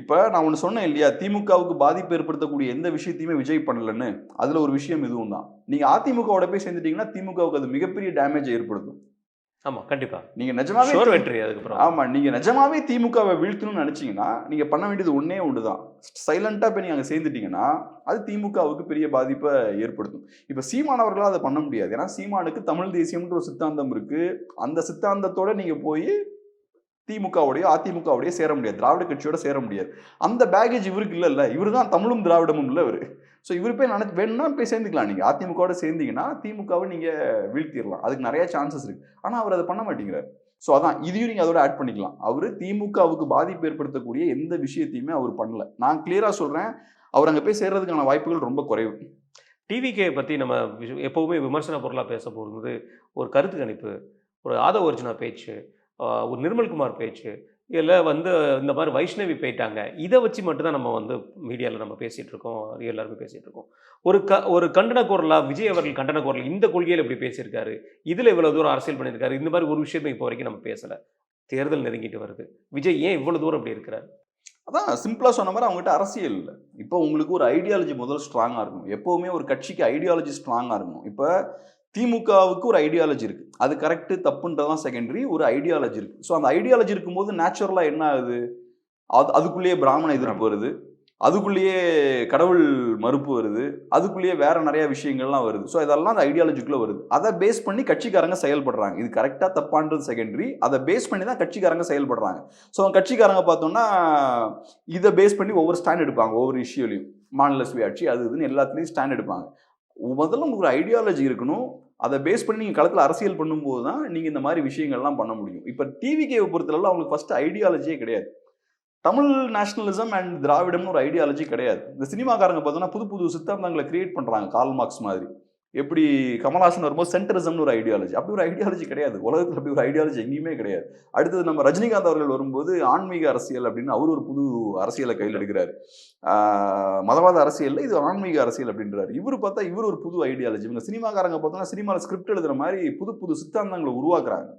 இப்போ நான் ஒன்று சொன்னேன் இல்லையா? திமுகவுக்கு பாதிப்பு ஏற்படுத்தக்கூடிய எந்த விஷயத்தையுமே விஜய் பண்ணலன்னு. அதில் ஒரு விஷயம் இதுவும் தான். நீங்கள் அதிமுகவோட போய் சேர்ந்துட்டீங்கன்னா திமுகவுக்கு அது மிகப்பெரிய டேமேஜ் ஏற்படுத்தும். ஆமா கண்டிப்பா. நீங்கள் நிஜமாவே ஷோர் வெற்றி அதுக்கப்புறம். ஆமா நீங்க நிஜமாவே திமுகவை வீழ்த்தணும்னு நினைச்சீங்கன்னா நீங்க பண்ண வேண்டியது ஒண்ணே ஒண்ணுதான். சைலண்டா போய் நீங்க அங்க சேர்ந்துட்டீங்கன்னா அது திமுகவுக்கு பெரிய பாதிப்பை ஏற்படுத்தும். இப்ப சீமானவர்களால் அதை பண்ண முடியாது. ஏன்னா சீமானுக்கு தமிழ் தேசியம்ன்ற ஒரு சித்தாந்தம் இருக்கு. அந்த சித்தாந்தத்தோட நீங்க போய் திமுகவுடைய அதிமுகவுடைய சேர முடியாது. திராவிட கட்சியோட சேர முடியாது. அந்த பேகேஜ் இவருக்கு இல்லைல்ல. இவரு தான் தமிழும் திராவிடமும் இல்லை இவரு. ஸோ இவர் போய் நினைச்சு வேணும்னா போய் சேர்ந்துக்கலாம். நீங்கள் அதிமுகவோட சேர்ந்தீங்கன்னா திமுகவை நீங்கள் வீழ்த்திடலாம். அதுக்கு நிறைய சான்சஸ் இருக்குது ஆனால் அவர் அதை பண்ண மாட்டேங்கிறார். ஸோ அதான் இதையும் நீங்கள் அதோட ஆட் பண்ணிக்கலாம். அவர் திமுகவுக்கு பாதிப்பு ஏற்படுத்தக்கூடிய எந்த விஷயத்தையுமே அவர் பண்ணல. நான் கிளியராக சொல்கிறேன் அவர் அங்கே போய் சேர்றதுக்கான வாய்ப்புகள் ரொம்ப குறைவு. டிவிகே பற்றி நம்ம எப்போவுமே விமர்சன பொருளாக பேச போகிறது ஒரு கருத்து கணிப்பு ஒரு ஆதவ அர்ஜுனா பேச்சு ஒரு நிர்மல்குமார் பேச்சு இதில் வந்து இந்த மாதிரி வைஷ்ணவி போயிட்டாங்க. இதை வச்சு மட்டும்தான் நம்ம வந்து மீடியாவில் நம்ம பேசிகிட்டு இருக்கோம். எல்லாருமே பேசிகிட்டு இருக்கோம். ஒரு க ஒரு கண்டன குரலாக விஜய் அவர்கள் கண்டன குரல் இந்த கொள்கையில் இப்படி பேசியிருக்காரு. இதில் இவ்வளோ தூரம் அரசியல் பண்ணியிருக்காரு. இந்த மாதிரி ஒரு விஷயத்தை இப்போ வரைக்கும் நம்ம பேசலை. தேர்தல் நெருங்கிட்டு வருது. விஜய் ஏன் இவ்வளோ தூரம் இப்படி இருக்கிறார்? அதான் சிம்பிளாக சொன்ன மாதிரி அவங்ககிட்ட அரசியல் இல்லை. இப்போ உங்களுக்கு ஒரு ஐடியாலஜி முதல் ஸ்ட்ராங்காக இருக்கணும். எப்போவுமே ஒரு கட்சிக்கு ஐடியாலஜி ஸ்ட்ராங்காக இருக்கணும். இப்போ திமுகவுக்கு ஒரு ஐடியாலஜி இருக்கு. அது கரெக்டு தப்புன்றதான் செகண்டரி ஒரு ஐடியாலஜி இருக்கு. ஸோ அந்த ஐடியாலஜி இருக்கும்போது நேச்சுரலாக என்ன ஆகுது? அது அதுக்குள்ளேயே பிராமண எதிர்ப்பு வருது. அதுக்குள்ளேயே கடவுள் மறுப்பு வருது. அதுக்குள்ளேயே வேற நிறைய விஷயங்கள்லாம் வருது. ஸோ இதெல்லாம் அந்த ஐடியாலஜிக்குள்ள வருது. அதை பேஸ் பண்ணி கட்சிக்காரங்க செயல்படுறாங்க. இது கரெக்டாக தப்பான்றது செகண்டரி அதை பேஸ் பண்ணி தான் கட்சிக்காரங்க செயல்படுறாங்க. ஸோ கட்சிக்காரங்க பார்த்தோம்னா இதை பேஸ் பண்ணி ஒவ்வொரு ஸ்டாண்ட் எடுப்பாங்க. ஒவ்வொரு இஷ்யூலையும் மாநில சுயாட்சி அது இதுன்னு எல்லாத்துலேயும் ஸ்டாண்ட் எடுப்பாங்க. முதல்ல உங்களுக்கு ஒரு ஐடியாலஜி இருக்கணும். அதை பேஸ் பண்ணி நீங்கள் களத்தில் அரசியல் பண்ணும்போது தான் நீங்கள் இந்த மாதிரி விஷயங்கள்லாம் பண்ண முடியும். இப்போ டிவிகேவை பொறுத்தளவு அவங்களுக்கு ஃபஸ்ட்டு ஐடியாலஜியே கிடையாது. தமிழ் நேஷனலிசம் அண்ட் திராவிடம்னு ஒரு ஐடியாலஜி கிடையாது. இந்த சினிமாக்காரங்க பார்த்தோன்னா புது புது சித்தாந்தங்களை கிரியேட் பண்ணுறாங்க கால் மார்க்ஸ் மாதிரி. எப்படி கமல்ஹாசன் வரும்போது சென்டரிசம்னு ஒரு ஐடியாலஜி அப்படி ஒரு ஐடியாலஜி கிடையாது. உலகத்தில் அப்படி ஒரு ஐடியாலஜி எங்கேயுமே கிடையாது. அடுத்தது நம்ம ரஜினிகாந்த் அவர்கள் வரும்போது ஆன்மீக அரசியல் அப்படின்னு அவர் ஒரு புது அரசியலை கையில் எடுக்கிறார். மதவாத அரசியல் இது ஆன்மீக அரசியல் அப்படின்றார். இவர் பார்த்தா இவர் ஒரு புது ஐடியாலஜி இவங்க சினிமாக்காரங்க பார்த்தோம்னா சினிமாவில் ஸ்கிரிப்ட் எழுதுற மாதிரி புது புது சித்தாந்தங்களை உருவாக்குறாங்க.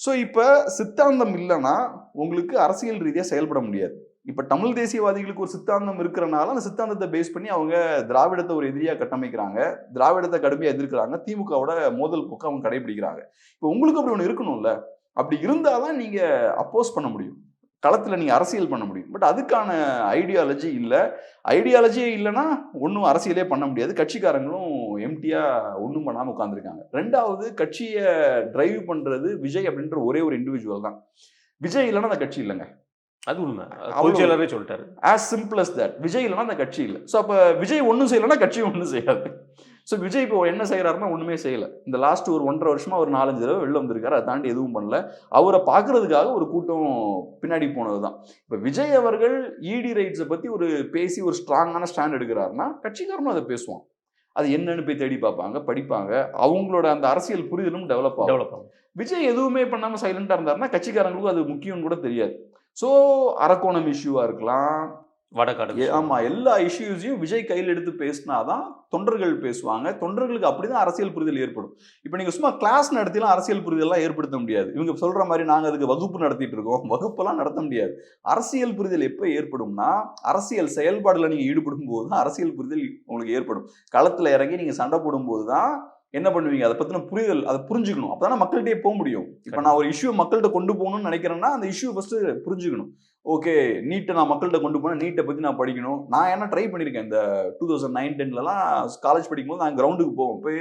ஸோ இப்போ சித்தாந்தம் இல்லைன்னா உங்களுக்கு அரசியல் ரீதியாக செயல்பட முடியாது. இப்போ தமிழ் தேசியவாதிகளுக்கு ஒரு சித்தாந்தம் இருக்கிறனால அந்த சித்தாந்தத்தை பேஸ் பண்ணி அவங்க திராவிடத்தை ஒரு எதிரியாக கட்டமைக்கிறாங்க. திராவிடத்தை கடுமையாக எதிர்க்கிறாங்க. திமுகவோட மோதல் போக்கு அவங்க கடைபிடிக்கிறாங்க. இப்போ உங்களுக்கு அப்படி ஒன்று இருக்கணும்ல? அப்படி இருந்தால் தான் நீங்கள் அப்போஸ் பண்ண முடியும். களத்தில் நீங்கள் அரசியல் பண்ண முடியும். பட் அதுக்கான ஐடியாலஜி இல்லை. ஐடியாலஜியே இல்லைன்னா ஒன்றும் அரசியலே பண்ண முடியாது. கட்சிக்காரங்களும் எம்டியாக ஒன்றும் பண்ணாமல் உட்காந்துருக்காங்க ரெண்டாவது கட்சியை டிரைவ் பண்ணுறது விஜய் அப்படின்ற ஒரே ஒரு இண்டிவிஜுவல் தான். விஜய் இல்லைன்னா அந்த கட்சி இல்லைங்க. அது உண்மை. அவ்வளவு- பொதுச் செயலாளரே சொல்லிட்டாரு. As simple as that Vijay இல்லைன்னா அந்த கட்சி இல்லை. ஸோ அப்போ விஜய் ஒன்றும் செய்யலைன்னா கட்சி ஒன்றும் செய்யாது. ஸோ விஜய் இப்போ என்ன செய்கிறாருன்னா ஒன்றுமே செய்யலை. இந்த லாஸ்ட் ஒரு ஒன்றரை வருஷமா ஒரு நாலஞ்சு தடவை வெளில வந்திருக்காரு. அதை தாண்டி எதுவும் பண்ணல. அவரை பார்க்கறதுக்காக ஒரு கூட்டம் பின்னாடி போனது தான் இப்போ விஜய் அவர்கள் இடி ரைட்ஸை பற்றி ஒரு பேசி ஒரு ஸ்ட்ராங்கான ஸ்டாண்ட் எடுக்கிறாருன்னா கட்சிக்காரனும் அதை பேசுவான். அது என்னன்னு போய் தேடி பார்ப்பாங்க படிப்பாங்க. அவங்களோட அந்த அரசியல் புரிதலும் டெவலப் ஆகும். டெவலப் ஆகும். விஜய் எதுவுமே பண்ணாமல் சைலண்டாக இருந்தாருன்னா கட்சிக்காரங்களுக்கும் அது முக்கியம்னு கூட தெரியாது. ஸோ அரக்கோணம் இஷ்யூவாக இருக்கலாம். வடகாடு ஏ- ஆமா எல்லா இஷ்யூஸையும் விஜய் கையில் எடுத்து பேசினாதான் தொண்டர்கள் பேசுவாங்க. தொண்டர்களுக்கு அப்படிதான் அரசியல் புரிதல் ஏற்படும். இப்போ நீங்க சும்மா கிளாஸ் நடத்திலாம் அரசியல் புரிதல்லாம் ஏற்படுத்த முடியாது. இவங்க சொல்ற மாதிரி நாங்க அதுக்கு வகுப்பு நடத்திட்டு இருக்கோம். வகுப்பெல்லாம் நடத்த முடியாது. அரசியல் புரிதல் எப்போ ஏற்படும்னா அரசியல் செயல்பாடுல நீங்க ஈடுபடும் போது தான் அரசியல் புரிதல் உங்களுக்கு ஏற்படும். களத்துல இறங்கி நீங்க சண்டை போடும்போது தான் என்ன பண்ணுவீங்க? அதை பத்தின புரிதல் அதை புரிஞ்சுக்கணும். அப்பதானே மக்கள்கிட்டயே போக முடியும். இப்போ நான் ஒரு இஷ்யூ மக்கள்கிட்ட கொண்டு போகணும்னு நினைக்கிறேன்னா அந்த இஷ்யூ ஃபர்ஸ்ட் புரிஞ்சுக்கணும். ஓகே நீட்டை நான் மக்கள்கிட்ட கொண்டு போனேன். நீட்டை பற்றி நான் படிக்கணும். நான் என்ன ட்ரை பண்ணியிருக்கேன் இந்த டூ தௌசண்ட் நைன் டென்லலாம் காலேஜ் படிக்கும்போது நாங்கள் கிரவுண்டுக்கு போவோம். போய்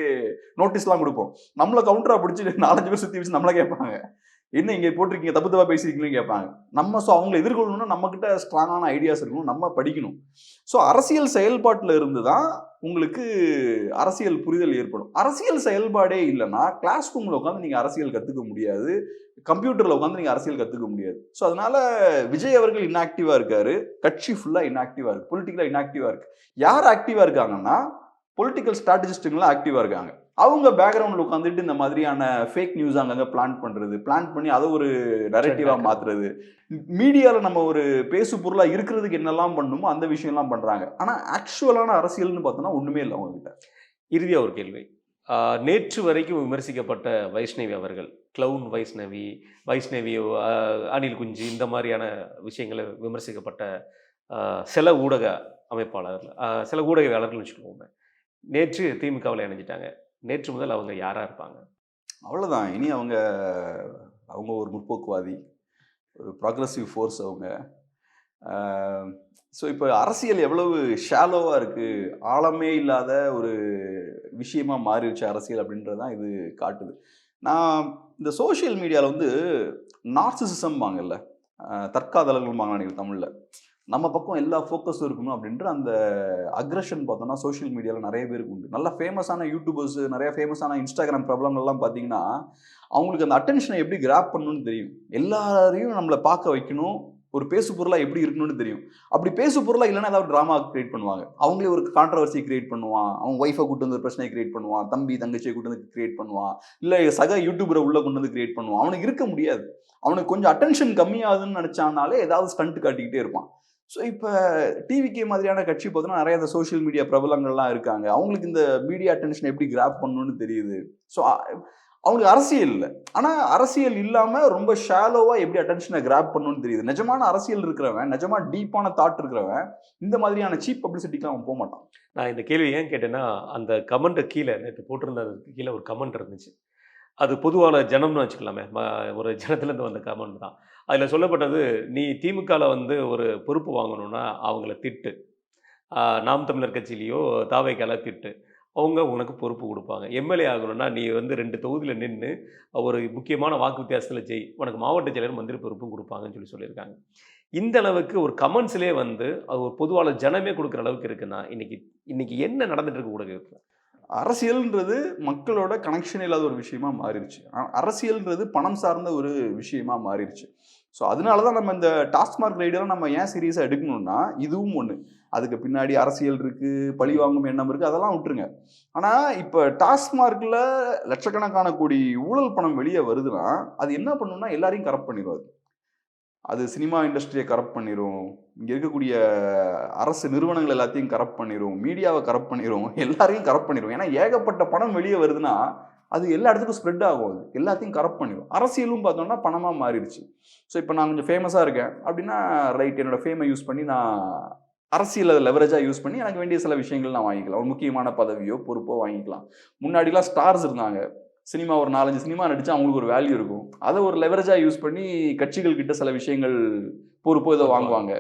நோட்டீஸ்லாம் கொடுப்போம். நம்மளை கவுண்டரை பிடிச்சி நாலஞ்சு பேர் சுற்றி வச்சு நம்மளை கேட்பாங்க. என்ன இங்கே போட்டிருக்கீங்க? தப்பு தப்பா பேசியிருக்கீங்கன்னு கேட்பாங்க. நம்ம ஸோ அவங்களை எதிர்கொள்ளணும்னா நம்மக்கிட்ட ஸ்ட்ராங்கான ஐடியாஸ் இருக்கணும். நம்ம படிக்கணும். ஸோ அரசியல் செயல்பாட்டில் இருந்து தான் உங்களுக்கு அரசியல் புரிதல் ஏற்படும். அரசியல் செயல்பாடே இல்லைன்னா கிளாஸ் ரூம்ல உட்காந்து நீங்க அரசியல் கத்துக்க முடியாது. கம்ப்யூட்டர்ல உட்காந்து நீங்க அரசியல் கத்துக்க முடியாது. ஸோ அதனால விஜய் அவர்கள் இன்ஆக்டிவா இருக்காரு. கட்சி ஃபுல்லா இன்ஆக்டிவா இருக்கு. பொலிட்டிக்கலா இன்ஆக்டிவா இருக்கு. யார் ஆக்டிவா இருக்காங்கன்னா பொலிட்டிக்கல் ஸ்ட்ராட்டஜிஸ்ட்டுங்களாம் ஆக்டிவா இருக்காங்க. அவங்க பேக்ரவுண்ட்ல உட்காந்துட்டு இந்த மாதிரியான ஃபேக் நியூஸ் அங்கங்க பிளான் பண்றது. பிளான் பண்ணி அதை ஒரு நரேட்டிவா Trend மாத்துறது. மீடியால நம்ம ஒரு பேசு பொருளா இருக்கிறதுக்கு என்னெல்லாம் பண்ணுமோ அந்த விஷயம்லாம் பண்றாங்க. ஆனா ஆக்சுவலான அரசியல்னு பார்த்தோம்னா ஒண்ணுமே இல்லை அவங்க கிட்ட இறுதியா ஒரு கேள்வி. நேற்று வரைக்கும் விமர்சிக்கப்பட்ட வைஷ்ணவி அவர்கள் கிளவுன் வைஷ்ணவி வைஷ்ணவி அனில் குஞ்சு இந்த மாதிரியான விஷயங்களை விமர்சிக்கப்பட்ட சில ஊடக அமைப்பாளர்கள் சில ஊடகவியாளர்கள் வச்சுக்கோங்க. நேற்று திமுகவில் இணைஞ்சிட்டாங்க. நேற்று முதல் அவங்க யாராக இருப்பாங்க? அவ்வளோதான் இனி அவங்க அவங்க ஒரு முற்போக்குவாதி ஒரு ப்ராக்ரஸிவ் ஃபோர்ஸ் அவங்க. ஸோ இப்போ அரசியல் எவ்வளவு ஷாலோவாக இருக்குது ஆழமே இல்லாத ஒரு விஷயமாக மாறிடுச்சு அரசியல் அப்படின்றது தான் இது காட்டுது. நான் இந்த சோஷியல் மீடியாவில் வந்து நார்சிசிசம் வாங்கல்ல தற்காதலர்கள் வாங்க தமிழில். நம்ம பக்கம் எல்லா ஃபோக்கஸும் இருக்கணும் அப்படின்ற அந்த அக்ரஷன் பார்த்தோம்னா சோஷியல் மீடியாவில் நிறைய பேருக்கு உண்டு. நல்ல ஃபேமஸான யூடியூபர்ஸ் நிறைய ஃபேமஸான இன்ஸ்டாகிராம் பிரபலங்கள்லாம் பார்த்தீங்கன்னா அவங்களுக்கு அந்த அட்டென்ஷனை எப்படி கிராப் பண்ணணும்னு தெரியும். எல்லாரையும் நம்மளை பார்க்க வைக்கணும். ஒரு பேசு பொருளாக எப்படி இருக்கணும்னு தெரியும். அப்படி பேசு பொருளாக இல்லைன்னா ஏதாவது ட்ராமா கிரியேட் பண்ணுவாங்க. அவங்களே ஒரு கான்ட்ரவர்சி கிரியேட் பண்ணுவான். அவன் ஒய்ஃபை கூட்டு வந்து ஒரு பிரச்சனை கிரியேட் பண்ணுவான். தம்பி தங்கச்சியை கூட்டு வந்து கிரியேட் பண்ணுவான். இல்லை சக யூடியூபரை உள்ளே கொண்டு வந்து கிரியேட் பண்ணுவான். அவனுக்கு இருக்க முடியாது. அவனுக்கு கொஞ்சம் அட்டென்ஷன் கம்மியாகுதுன்னு நினச்சானாலே ஏதாவது ஸ்டண்ட் காட்டிக்கிட்டே இருப்பான். ஸோ இப்போ டிவிகே மாதிரியான கட்சி பார்த்தோன்னா நிறைய இந்த சோஷியல் மீடியா பிரபலங்கள்லாம் இருக்காங்க. அவங்களுக்கு இந்த மீடியா அட்டென்ஷன் எப்படி கிராப் பண்ணணும்னு தெரியுது. ஸோ அவங்களுக்கு அரசியல் இல்லை. ஆனால் அரசியல் இல்லாமல் ரொம்ப ஷாலோவாக எப்படி அட்டென்ஷனை கிராப் பண்ணணும்னு தெரியுது. நிஜமான அரசியல் இருக்கிறவன் நிஜமா டீப்பான தாட் இருக்கிறவன் இந்த மாதிரியான சீப் பப்ளிசிட்டிக்கு அவன் போக மாட்டான். நான் இந்த கேள்வி ஏன் கேட்டேன்னா அந்த கமெண்ட்டு கீழே நேற்று போட்டிருந்ததுக்கு கீழே ஒரு கமெண்ட் இருந்துச்சு. அது பொதுவான ஜனம்னு வச்சுக்கலாமே. ஒரு ஜனத்துலேருந்து வந்த கமெண்ட் தான். அதில் சொல்லப்பட்டது நீ திமுகவில் வந்து ஒரு பொறுப்பு வாங்கணும்னா அவங்கள திட்டு. நாம் தமிழர் கட்சியிலையோ தாவைக்கால திட்டு. அவங்க உனக்கு பொறுப்பு கொடுப்பாங்க. எம்எல்ஏ ஆகணும்னா நீ வந்து ரெண்டு தொகுதியில் நின்று ஒரு முக்கியமான வாக்கு வித்தியாசத்தில் ஜெய். உனக்கு மாவட்ட செயலர் மந்திரி பொறுப்பும் கொடுப்பாங்கன்னு சொல்லி சொல்லியிருக்காங்க. இந்த அளவுக்கு ஒரு கமெண்ட்ஸ்லேயே வந்து அது ஒரு பொதுவான ஜனமே கொடுக்குற அளவுக்கு இருக்குன்னா இன்றைக்கி இன்றைக்கி என்ன நடந்துகிட்டு இருக்கு ஊடகத்தில்? அரசியல்ன்றது மக்களோட கனெக்ஷன் இல்லாத ஒரு விஷயமா மாறிடுச்சு. அரசியல்ன்றது பணம் சார்ந்த ஒரு விஷயமா மாறிடுச்சு. ஸோ அதனால தான் நம்ம இந்த டாஸ்மார்க் ரைடெல்லாம் நம்ம ஏன் சீரியஸாக எடுக்கணும்னா இதுவும் ஒன்று அதுக்கு பின்னாடி அரசியல் இருக்குது பழி வாங்கும் எண்ணம் இருக்குது அதெல்லாம் விட்டுருங்க. ஆனால் இப்போ டாஸ்மார்க்கில் லட்சக்கணக்கான கோடி ஊழல் பணம் வெளியே வருதுன்னா அது என்ன பண்ணுன்னா எல்லாரையும் கரப்ட் பண்ணிடும் அது. அது சினிமா இண்டஸ்ட்ரியை கரப்ட் பண்ணிடும் இங்கே இருக்கக்கூடிய அரசு நிறுவனங்கள் எல்லாத்தையும் கரப்ட் பண்ணிடும் மீடியாவை கரப்ட் பண்ணிடும் எல்லாரையும் கரப்ட் பண்ணிடும் ஏன்னா ஏகப்பட்ட பணம் வெளியே வருதுன்னா அது எல்லா இடத்துக்கும் ஸ்ப்ரெட் ஆகும் அது. எல்லாத்தையும் கரப்ட் பண்ணிடும் அரசியலும் பார்த்தோம்னா பணமாக மாறிடுச்சு. ஸோ இப்போ நான் கொஞ்சம் ஃபேமஸாக இருக்கேன். அப்படின்னா ரைட் என்னோட ஃபேமை யூஸ் பண்ணி நான் அரசியலை லெவரேஜாக யூஸ் பண்ணி எனக்கு வேண்டிய சில விஷயங்கள் நான் வாங்கிக்கலாம். ஒரு முக்கியமான பதவியோ பொறுப்போ வாங்கிக்கலாம். முன்னாடிலாம் ஸ்டார்ஸ் இருந்தாங்க. சினிமா ஒரு நாலஞ்சு சினிமா நடிச்சா அவங்களுக்கு ஒரு வேல்யூ இருக்கும். அதை ஒரு லெவரேஜாக யூஸ் பண்ணி கட்சிகள் கிட்ட சில விஷயங்கள் பொறுப்போ ஏதோ வாங்குவாங்க.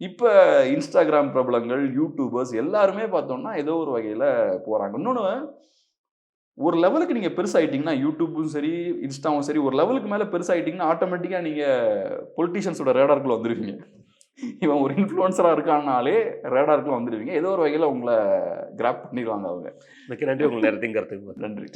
இப்போ இன்ஸ்டாகிராம் பிரபலங்கள் யூடியூபர்ஸ் எல்லாருமே பார்த்தோம்னா ஏதோ ஒரு வகையில் போகிறாங்க இன்னொன்று ஒரு லெவலுக்கு நீங்கள் பெருசாயிட்டீங்கன்னா யூடியூப்பும் சரி இன்ஸ்டாவும் சரி ஒரு லெவலுக்கு மேலே பெருசாயிட்டீங்கன்னா ஆட்டோமேட்டிக்காக நீங்கள் பொலிட்டீஷியன்ஸோட ரேடாருக்குள்ள வந்துடுவீங்க இவன் ஒரு இன்ஃப்ளூயன்சராக இருக்கான்னாலே ரேடாருக்குள்ள வந்துடுவீங்க ஏதோ ஒரு வகையில் உங்களை கிராப் பண்ணிடுவாங்க அவங்க. நன்றி உங்கள் நேரத்தையும் கருத்துக்கு நன்றி.